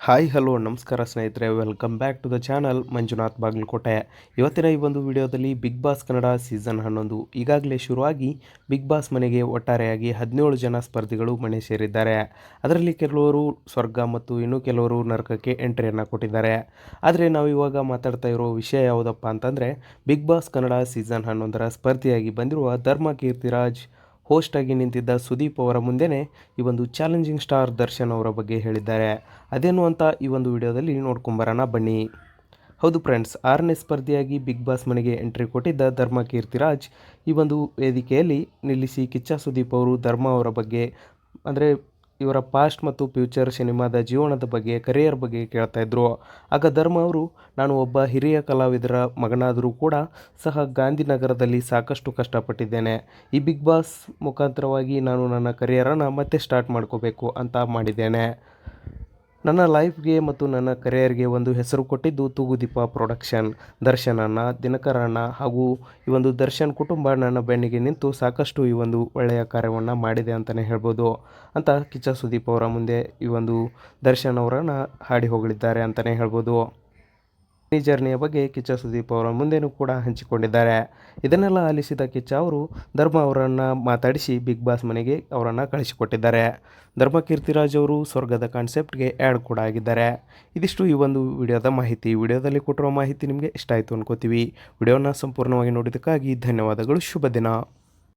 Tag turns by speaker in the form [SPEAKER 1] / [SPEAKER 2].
[SPEAKER 1] Hi, hello, ನಮಸ್ಕಾರ ಸ್ನೇಹಿತರೆ, welcome back to the channel Manjunath Bagalkote. ಇವತ್ತಿನ ಈ ಒಂದು ವಿಡಿಯೋದಲ್ಲಿ ಬಿಗ್ ಬಾಸ್ ಕನ್ನಡ ಸೀಸನ್ ಹನ್ನೊಂದು ಈಗಾಗಲೇ ಶುರುವಾಗಿ ಬಿಗ್ ಬಾಸ್ ಮನೆಗೆ ಒಟ್ಟಾರೆಯಾಗಿ ಹದಿನೇಳು ಜನ ಸ್ಪರ್ಧಿಗಳು ಮನೆ ಸೇರಿದ್ದಾರೆ. ಅದರಲ್ಲಿ ಕೆಲವರು ಸ್ವರ್ಗ ಮತ್ತು ಇನ್ನು ಕೆಲವರು ನರಕಕ್ಕೆ ಎಂಟ್ರಿಯನ್ನು ಕೊಟ್ಟಿದ್ದಾರೆ. ಆದರೆ ನಾವು ಇವಾಗ ಮಾತಾಡ್ತಾ ಇರೋ ವಿಷಯ ಯಾವುದಪ್ಪ ಅಂತಂದರೆ, ಬಿಗ್ ಬಾಸ್ ಕನ್ನಡ ಸೀಸನ್ ಹನ್ನೊಂದರ ಸ್ಪರ್ಧಿಯಾಗಿ ಬಂದಿರುವ ಧರ್ಮ ಕೀರ್ತಿರಾಜ್ ಹೋಸ್ಟ್ ಆಗಿ ನಿಂತಿದ್ದ ಸುದೀಪ್ ಅವರ ಮುಂದೆನೇ ಈ ಒಂದು ಚಾಲೆಂಜಿಂಗ್ ಸ್ಟಾರ್ ದರ್ಶನ್ ಅವರ ಬಗ್ಗೆ ಹೇಳಿದ್ದಾರೆ. ಅದೇನು ಅಂತ ಈ ಒಂದು ವಿಡಿಯೋದಲ್ಲಿ ನೋಡ್ಕೊಂಬರೋಣ ಬನ್ನಿ. ಹೌದು ಫ್ರೆಂಡ್ಸ್ ಆರನೇ ಸ್ಪರ್ಧಿಯಾಗಿ ಬಿಗ್ ಬಾಸ್ ಮನೆಗೆ ಎಂಟ್ರಿ ಕೊಟ್ಟಿದ್ದ ಧರ್ಮ ಕೀರ್ತಿರಾಜ್ ಈ ಒಂದು ವೇದಿಕೆಯಲ್ಲಿ ನಿಲ್ಲಿಸಿ ಕಿಚ್ಚ ಸುದೀಪ್ ಅವರು ಧರ್ಮ ಅವರ ಬಗ್ಗೆ, ಅಂದರೆ ಇವರ ಪಾಸ್ಟ್ ಮತ್ತು ಫ್ಯೂಚರ್ ಸಿನಿಮಾದ ಜೀವನದ ಬಗ್ಗೆ ಕರಿಯರ್ ಬಗ್ಗೆ ಕೇಳ್ತಾ ಇದ್ರು. ಆಗ ಧರ್ಮ ಅವರು, ನಾನು ಒಬ್ಬ ಹಿರಿಯ ಕಲಾವಿದರ ಮಗನಾದರೂ ಕೂಡ ಸಹ ಗಾಂಧಿನಗರದಲ್ಲಿ ಸಾಕಷ್ಟು ಕಷ್ಟಪಟ್ಟಿದ್ದೇನೆ. ಈ ಬಿಗ್ ಬಾಸ್ ಮುಖಾಂತರವಾಗಿ ನಾನು ನನ್ನ ಕರಿಯರನ್ನು ಮತ್ತೆ ಸ್ಟಾರ್ಟ್ ಮಾಡ್ಕೋಬೇಕು ಅಂತ ಮಾಡಿದ್ದೇನೆ. ನನ್ನ ಲೈಫ್ಗೆ ಮತ್ತು ನನ್ನ ಕರಿಯರ್ಗೆ ಒಂದು ಹೆಸರು ಕೊಟ್ಟಿದ್ದು ತೂಗುದೀಪ ಪ್ರೊಡಕ್ಷನ್. ದರ್ಶನನ್ನ ದಿನಕರಣ್ಣ ಹಾಗೂ ಈ ಒಂದು ದರ್ಶನ್ ಕುಟುಂಬ ನನ್ನ ಬೆನ್ನಿಗೆ ನಿಂತು ಸಾಕಷ್ಟು ಈ ಒಂದು ಒಳ್ಳೆಯ ಕಾರ್ಯವನ್ನು ಮಾಡಿದೆ ಅಂತಲೇ ಹೇಳ್ಬೋದು ಅಂತ ಕಿಚ್ಚ ಸುದೀಪ್ ಅವರ ಮುಂದೆ ಈ ಒಂದು ದರ್ಶನ್ ಅವರನ್ನು ಹಾಡಿ ಹೋಗಲಿದ್ದಾರೆ ಅಂತಲೇ ಹೇಳ್ಬೋದು. ಈ ಜರ್ನಿಯ ಬಗ್ಗೆ ಕಿಚ್ಚ ಸುದೀಪ್ ಅವರ ಮುಂದೆನೂ ಕೂಡ ಹಂಚಿಕೊಂಡಿದ್ದಾರೆ. ಇದನ್ನೆಲ್ಲ ಆಲಿಸಿದ ಕಿಚ್ಚ ಅವರು, ಧರ್ಮ ಅವರನ್ನು ಮಾತಾಡಿಸಿ ಬಿಗ್ ಬಾಸ್ ಮನೆಗೆ ಅವರನ್ನು ಕಳಿಸಿಕೊಟ್ಟಿದ್ದಾರೆ. ಧರ್ಮ ಕೀರ್ತಿರಾಜ್ ಅವರು ಸ್ವರ್ಗದ ಕಾನ್ಸೆಪ್ಟ್ಗೆ ಆ್ಯಡ್ ಕೂಡ ಆಗಿದ್ದಾರೆ. ಇದಿಷ್ಟು ಈ ಒಂದು ವಿಡಿಯೋದ ಮಾಹಿತಿ. ವಿಡಿಯೋದಲ್ಲಿ ಕೊಟ್ಟಿರೋ ಮಾಹಿತಿ ನಿಮಗೆ ಇಷ್ಟ ಆಯಿತು ಅನ್ಕೋತೀವಿ. ವಿಡಿಯೋನ ಸಂಪೂರ್ಣವಾಗಿ ನೋಡಿದ್ದಕ್ಕಾಗಿ ಧನ್ಯವಾದಗಳು. ಶುಭ ದಿನ.